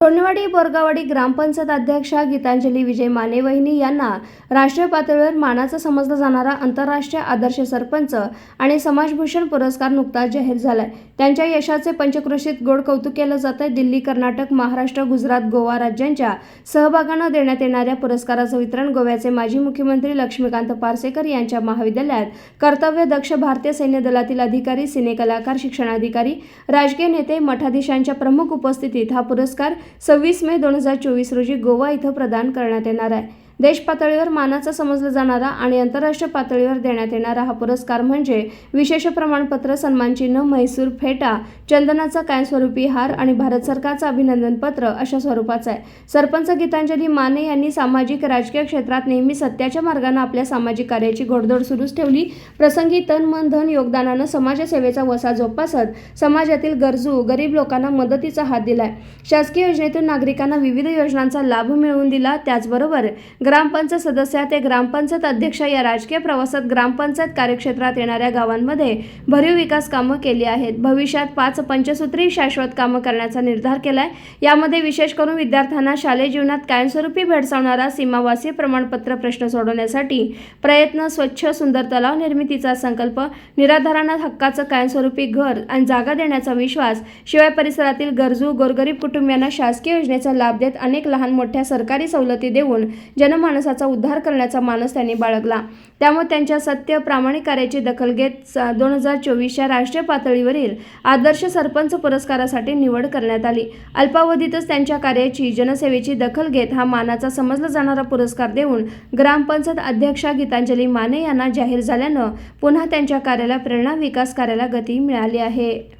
टोणेवाडी बोरगावाडी ग्रामपंचायत अध्यक्षा गीतांजली विजय माने वहिनी यांना राष्ट्रीय पातळीवर मानाचा समजला जाणारा आंतरराष्ट्रीय आदर्श सरपंच आणि समाजभूषण पुरस्कार नुकताच जाहीर झालाय. त्यांच्या यशाचे पंचक्रोशीत गोड कौतुक केलं जात आहे दिल्ली कर्नाटक महाराष्ट्र गुजरात गोवा राज्यांच्या सहभागानं देण्यात येणाऱ्या पुरस्काराचं वितरण गोव्याचे माजी मुख्यमंत्री लक्ष्मीकांत पार्सेकर यांच्या महाविद्यालयात कर्तव्य दक्ष भारतीय सैन्य दलातील अधिकारी सिनेकलाकार शिक्षणाधिकारी राजकीय नेते मठाधीशांच्या प्रमुख उपस्थितीत हा पुरस्कार सव्वीस मे दोन हजार चोवीस रोजी गोवा इथं प्रदान करण्यात येणार आहे. देश पातळीवर मानाचा समजला जाणारा आणि आंतरराष्ट्रीय पातळीवर देण्यात येणारा हा पुरस्कार म्हणजे विशेष प्रमाणपत्र सन्मानचिन्ह म्हैसूर फेटा चंदनाचा कायमस्वरूपी हार आणि भारत सरकारचं अभिनंदन पत्र अशा स्वरूपाचं आहे. सरपंच गीतांजली माने यांनी सामाजिक राजकीय क्षेत्रात नेहमी सत्याच्या मार्गानं आपल्या सामाजिक कार्याची घोडदौड सुरूच ठेवली. प्रसंगी तन मन धन योगदानानं समाजसेवेचा वसा जोपासत समाजातील गरजू गरीब लोकांना मदतीचा हात दिलाय. शासकीय योजनेतून नागरिकांना विविध योजनांचा लाभ मिळवून दिला. त्याचबरोबर ग्रामपंचायत सदस्य ते ग्रामपंचायत अध्यक्ष या राजकीय प्रवासात ग्रामपंचायत कार्यक्षेत्रात येणाऱ्या गावांमध्ये भरीव विकास कामं केली आहेत. भविष्यात पाच पंचसूत्री शाश्वत कामं करण्याचा निर्धार केला आहे यामध्ये विशेष करून विद्यार्थ्यांना शालेय जीवनात कायमस्वरूपी भेडसावणारा सीमावासी प्रमाणपत्र प्रश्न सोडवण्यासाठी प्रयत्न स्वच्छ सुंदर तलाव निर्मितीचा संकल्प निराधारांना हक्काचं कायमस्वरूपी घर आणि जागा देण्याचा विश्वास शिवाय परिसरातील गरजू गोरगरीब कुटुंबियांना शासकीय योजनेचा लाभ देत अनेक लहान मोठ्या सरकारी सवलती देऊन जन माणसाचा उद्धार करण्याचा मानस त्यांनी बाळगला. त्यामुळे त्यांच्या सत्य प्रामाणिक कार्याची दखल घेत दोन हजार चोवीसच्या राष्ट्रीय पातळीवरील आदर्श सरपंच पुरस्कारासाठी निवड करण्यात आली. अल्पावधीतच त्यांच्या कार्याची जनसेवेची दखल घेत हा मानाचा समजला जाणारा पुरस्कार देऊन ग्रामपंचायत अध्यक्षा गीतांजली माने यांना जाहीर झाल्यानं पुन्हा त्यांच्या कार्याला प्रेरणा विकास कार्याला गती मिळाली आहे.